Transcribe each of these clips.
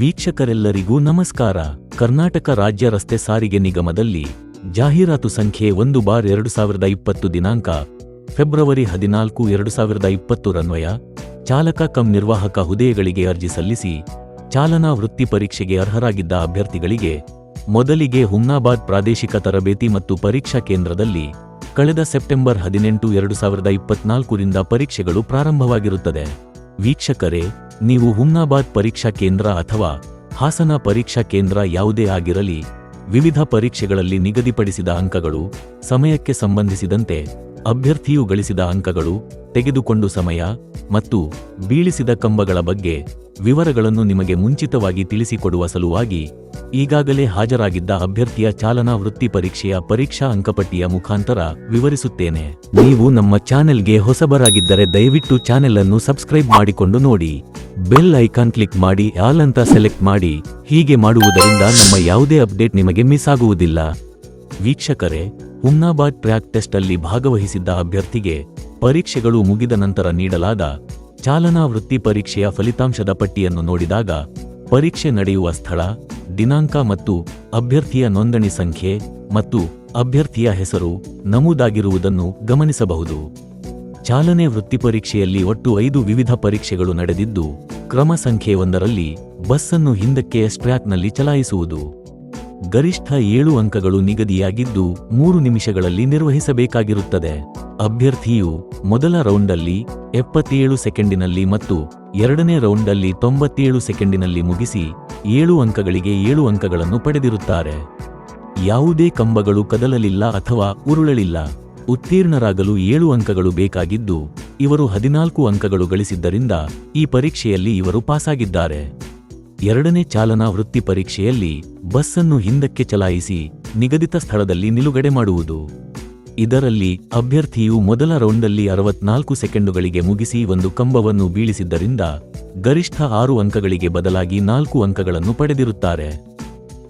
ವೀಕ್ಷಕರೆಲ್ಲರಿಗೂ ನಮಸ್ಕಾರ. ಕರ್ನಾಟಕ ರಾಜ್ಯ ರಸ್ತೆ ಸಾರಿಗೆ ನಿಗಮದಲ್ಲಿ ಜಾಹೀರಾತು ಸಂಖ್ಯೆ ಒಂದು ಬಾರ್ ಎರಡು ಸಾವಿರದ ಇಪ್ಪತ್ತು ದಿನಾಂಕ, ಫೆಬ್ರವರಿ ಹದಿನಾಲ್ಕು ಎರಡು ಸಾವಿರದ ಇಪ್ಪತ್ತು ರನ್ವಯ, ಚಾಲಕ ಕಂ ನಿರ್ವಾಹಕ ಹುದ್ದೆಗಳಿಗೆ ಅರ್ಜಿ ಸಲ್ಲಿಸಿ, ಚಾಲನಾ ವೃತ್ತಿ ಪರೀಕ್ಷೆಗೆ ಅರ್ಹರಾಗಿದ್ದ ಅಭ್ಯರ್ಥಿಗಳಿಗೆ ಮೊದಲಿಗೆ ಹುಮ್ನಾಬಾದ್ ಪ್ರಾದೇಶಿಕ ತರಬೇತಿ ಮತ್ತು ಪರೀಕ್ಷಾ ಕೇಂದ್ರದಲ್ಲಿ ಕಳೆದ ಸೆಪ್ಟೆಂಬರ್ ಹದಿನೆಂಟು ಎರಡು ಸಾವಿರದ ಇಪ್ಪತ್ನಾಲ್ಕರಿಂದ ಪರೀಕ್ಷೆಗಳು ಪ್ರಾರಂಭವಾಗಿರುತ್ತದೆ. ವೀಕ್ಷಕರೇ ನೀವು ಹುಮ್ನಾಬಾದ್ ಪರೀಕ್ಷಾ ಕೇಂದ್ರ ಅಥವಾ ಹಾಸನ ಪರೀಕ್ಷಾ ಕೇಂದ್ರ ಯಾವುದೇ ಆಗಿರಲಿ, ವಿವಿಧ ಪರೀಕ್ಷೆಗಳಲ್ಲಿ ನಿಗದಿಪಡಿಸಿದ ಅಂಕಗಳು, ಸಮಯಕ್ಕೆ ಸಂಬಂಧಿಸಿದಂತೆ ಅಭ್ಯರ್ಥಿಯು ಗಳಿಸಿದ ಅಂಕಗಳು, ತೆಗೆದುಕೊಂಡು ಸಮಯ ಮತ್ತು ಬೀಳಿಸಿದ ಕಂಬಗಳ ಬಗ್ಗೆ ವಿವರಗಳನ್ನು ನಿಮಗೆ ಮುಂಚಿತವಾಗಿ ತಿಳಿಸಿಕೊಡುವ ಸಲುವಾಗಿ ಈಗಾಗಲೇ ಹಾಜರಾಗಿದ್ದ ಅಭ್ಯರ್ಥಿಯ ಚಾಲನಾ ವೃತ್ತಿ ಪರೀಕ್ಷೆಯ ಪರೀಕ್ಷಾ ಅಂಕಪಟ್ಟಿಯ ಮುಖಾಂತರ ವಿವರಿಸುತ್ತೇನೆ. ನೀವು ನಮ್ಮ ಚಾನೆಲ್ಗೆ ಹೊಸಬರಾಗಿದ್ದರೆ ದಯವಿಟ್ಟು ಚಾನೆಲ್ ಅನ್ನು ಸಬ್ಸ್ಕ್ರೈಬ್ ಮಾಡಿಕೊಂಡು ನೋಡಿ. ಬೆಲ್ ಐಕಾನ್ ಕ್ಲಿಕ್ ಮಾಡಿ ಆಲ್ ಅಂತ ಸೆಲೆಕ್ಟ್ ಮಾಡಿ. ಹೀಗೆ ಮಾಡುವುದರಿಂದ ನಮ್ಮ ಯಾವುದೇ ಅಪ್ಡೇಟ್ ನಿಮಗೆ ಮಿಸ್ ಆಗುವುದಿಲ್ಲ. ವೀಕ್ಷಕರೇ ಹುಮ್ನಾಬಾದ್ ಟ್ರ್ಯಾಕ್ ಟೆಸ್ಟ್ ಅಲ್ಲಿ ಭಾಗವಹಿಸಿದ್ದ ಅಭ್ಯರ್ಥಿಗೆ ಪರೀಕ್ಷೆಗಳು ಮುಗಿದ ನಂತರ ನೀಡಲಾದ ಚಾಲನಾ ವೃತ್ತಿ ಪರೀಕ್ಷೆಯ ಫಲಿತಾಂಶದ ಪಟ್ಟಿಯನ್ನು ನೋಡಿದಾಗ ಪರೀಕ್ಷೆ ನಡೆಯುವ ಸ್ಥಳ, ದಿನಾಂಕ ಮತ್ತು ಅಭ್ಯರ್ಥಿಯ ನೋಂದಣಿ ಸಂಖ್ಯೆ ಮತ್ತು ಅಭ್ಯರ್ಥಿಯ ಹೆಸರು ನಮೂದಾಗಿರುವುದನ್ನು ಗಮನಿಸಬಹುದು. ಚಾಲನೆ ವೃತ್ತಿ ಪರೀಕ್ಷೆಯಲ್ಲಿ ಒಟ್ಟು ಐದು ವಿವಿಧ ಪರೀಕ್ಷೆಗಳು ನಡೆದಿದ್ದು, ಕ್ರಮ ಸಂಖ್ಯೆ ಒಂದರಲ್ಲಿ ಬಸ್ಸನ್ನು ಹಿಂದಕ್ಕೆ ಸ್ಟ್ರ್ಯಾಕ್ನಲ್ಲಿ ಚಲಾಯಿಸುವುದು. ಗರಿಷ್ಠ ಏಳು ಅಂಕಗಳು ನಿಗದಿಯಾಗಿದ್ದು, ಮೂರು ನಿಮಿಷಗಳಲ್ಲಿ ನಿರ್ವಹಿಸಬೇಕಾಗಿರುತ್ತದೆ. ಅಭ್ಯರ್ಥಿಯು ಮೊದಲ ರೌಂಡಲ್ಲಿ ಎಪ್ಪತ್ತೇಳು ಸೆಕೆಂಡಿನಲ್ಲಿ ಮತ್ತು ಎರಡನೇ ರೌಂಡಲ್ಲಿ ತೊಂಬತ್ತೇಳು ಸೆಕೆಂಡಿನಲ್ಲಿ ಮುಗಿಸಿ ಏಳು ಅಂಕಗಳಿಗೆ ಏಳು ಅಂಕಗಳನ್ನು ಪಡೆದಿರುತ್ತಾರೆ. ಯಾವುದೇ ಕಂಬಗಳು ಕದಲಲಿಲ್ಲ ಅಥವಾ ಉರುಳಲಿಲ್ಲ. ಉತ್ತೀರ್ಣರಾಗಲು ಏಳು ಅಂಕಗಳು ಬೇಕಾಗಿದ್ದು, ಇವರು ಹದಿನಾಲ್ಕು ಅಂಕಗಳು ಗಳಿಸಿದ್ದರಿಂದ ಈ ಪರೀಕ್ಷೆಯಲ್ಲಿ ಇವರು ಪಾಸಾಗಿದ್ದಾರೆ. ಎರಡನೇ ಚಾಲನಾ ವೃತ್ತಿ ಪರೀಕ್ಷೆಯಲ್ಲಿ ಬಸ್ಸನ್ನು ಹಿಂದಕ್ಕೆ ಚಲಾಯಿಸಿ ನಿಗದಿತ ಸ್ಥಳದಲ್ಲಿ ನಿಲುಗಡೆ ಮಾಡುವುದು. ಇದರಲ್ಲಿ ಅಭ್ಯರ್ಥಿಯು ಮೊದಲ ರೌಂಡಲ್ಲಿ ಅರವತ್ನಾಲ್ಕು ಸೆಕೆಂಡುಗಳಿಗೆ ಮುಗಿಸಿ ಒಂದು ಕಂಬವನ್ನು ಬೀಳಿಸಿದ್ದರಿಂದ ಗರಿಷ್ಠ ಆರು ಅಂಕಗಳಿಗೆ ಬದಲಾಗಿ ನಾಲ್ಕು ಅಂಕಗಳನ್ನು ಪಡೆದಿರುತ್ತಾರೆ.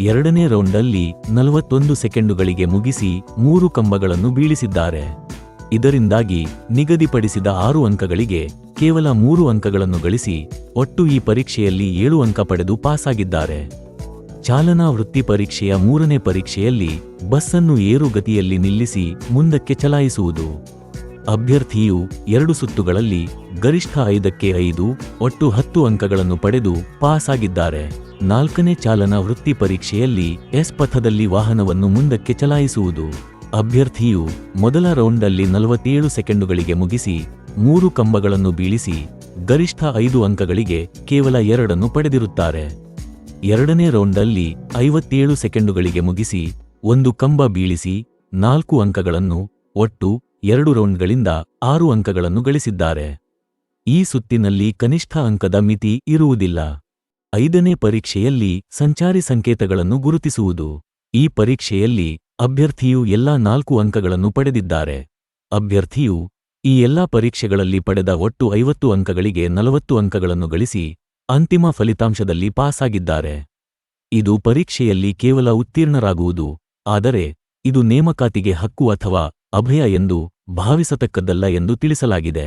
ಎರಡನೇ ರೌಂಡಲ್ಲಿ ನಲವತ್ತೊಂದು ಸೆಕೆಂಡುಗಳಿಗೆ ಮುಗಿಸಿ ಮೂರು ಕಂಬಗಳನ್ನು ಬೀಳಿಸಿದ್ದಾರೆ. ಇದರಿಂದಾಗಿ ನಿಗದಿಪಡಿಸಿದ ಆರು ಅಂಕಗಳಿಗೆ ಕೇವಲ ಮೂರು ಅಂಕಗಳನ್ನು ಗಳಿಸಿ ಒಟ್ಟು ಈ ಪರೀಕ್ಷೆಯಲ್ಲಿ ಏಳು ಅಂಕ ಪಡೆದು ಪಾಸಾಗಿದ್ದಾರೆ. ಚಾಲನಾ ವೃತ್ತಿ ಪರೀಕ್ಷೆಯ ಮೂರನೇ ಪರೀಕ್ಷೆಯಲ್ಲಿ ಬಸ್ಸನ್ನು ಏರುಗತಿಯಲ್ಲಿ ನಿಲ್ಲಿಸಿ ಮುಂದಕ್ಕೆ ಚಲಾಯಿಸುವುದು. ಅಭ್ಯರ್ಥಿಯು ಎರಡು ಸುತ್ತುಗಳಲ್ಲಿ ಗರಿಷ್ಠ ಐದಕ್ಕೆ ಐದು, ಒಟ್ಟು ಹತ್ತು ಅಂಕಗಳನ್ನು ಪಡೆದು ಪಾಸ್ ಆಗಿದ್ದಾರೆ ನಾಲ್ಕನೇ ಚಾಲನಾ ವೃತ್ತಿ ಪರೀಕ್ಷೆಯಲ್ಲಿ ಎಸ್ ಪಥದಲ್ಲಿ ವಾಹನವನ್ನು ಮುಂದಕ್ಕೆ ಚಲಾಯಿಸುವುದು. ಅಭ್ಯರ್ಥಿಯು ಮೊದಲ ರೌಂಡಲ್ಲಿ ನಲವತ್ತೇಳು ಸೆಕೆಂಡುಗಳಿಗೆ ಮುಗಿಸಿ, ಮೂರು ಕಂಬಗಳನ್ನು ಬೀಳಿಸಿ, ಗರಿಷ್ಠ ಐದು ಅಂಕಗಳಿಗೆ ಕೇವಲ ಎರಡನ್ನು ಪಡೆದಿರುತ್ತಾರೆ. ಎರಡನೇ ರೌಂಡಲ್ಲಿ ಐವತ್ತೇಳು ಸೆಕೆಂಡುಗಳಿಗೆ ಮುಗಿಸಿ, ಒಂದು ಕಂಬ ಬೀಳಿಸಿ, ನಾಲ್ಕು ಅಂಕಗಳನ್ನು, ಒಟ್ಟು ಎರಡು ರೌಂಡ್ಗಳಿಂದ ಆರು ಅಂಕಗಳನ್ನು ಗಳಿಸಿದ್ದಾರೆ. ಈ ಸುತ್ತಿನಲ್ಲಿ ಕನಿಷ್ಠ ಅಂಕದ ಮಿತಿ ಇರುವುದಿಲ್ಲ. ಐದನೇ ಪರೀಕ್ಷೆಯಲ್ಲಿ ಸಂಚಾರಿ ಸಂಕೇತಗಳನ್ನು ಗುರುತಿಸುವುದು. ಈ ಪರೀಕ್ಷೆಯಲ್ಲಿ ಅಭ್ಯರ್ಥಿಯು ಎಲ್ಲಾ ನಾಲ್ಕು ಅಂಕಗಳನ್ನು ಪಡೆದಿದ್ದಾರೆ. ಅಭ್ಯರ್ಥಿಯು ಈ ಎಲ್ಲಾ ಪರೀಕ್ಷೆಗಳಲ್ಲಿ ಪಡೆದ ಒಟ್ಟು ಐವತ್ತು ಅಂಕಗಳಿಗೆ ನಲವತ್ತು ಅಂಕಗಳನ್ನು ಗಳಿಸಿ ಅಂತಿಮ ಫಲಿತಾಂಶದಲ್ಲಿ ಪಾಸಾಗಿದ್ದಾರೆ. ಇದು ಪರೀಕ್ಷೆಯಲ್ಲಿ ಕೇವಲ ಉತ್ತೀರ್ಣರಾಗುವುದು, ಆದರೆ ಇದು ನೇಮಕಾತಿಗೆ ಹಕ್ಕು ಅಥವಾ ಅಭಯ ಎಂದು ಭಾವಿಸತಕ್ಕದ್ದಲ್ಲ ಎಂದು ತಿಳಿಸಲಾಗಿದೆ.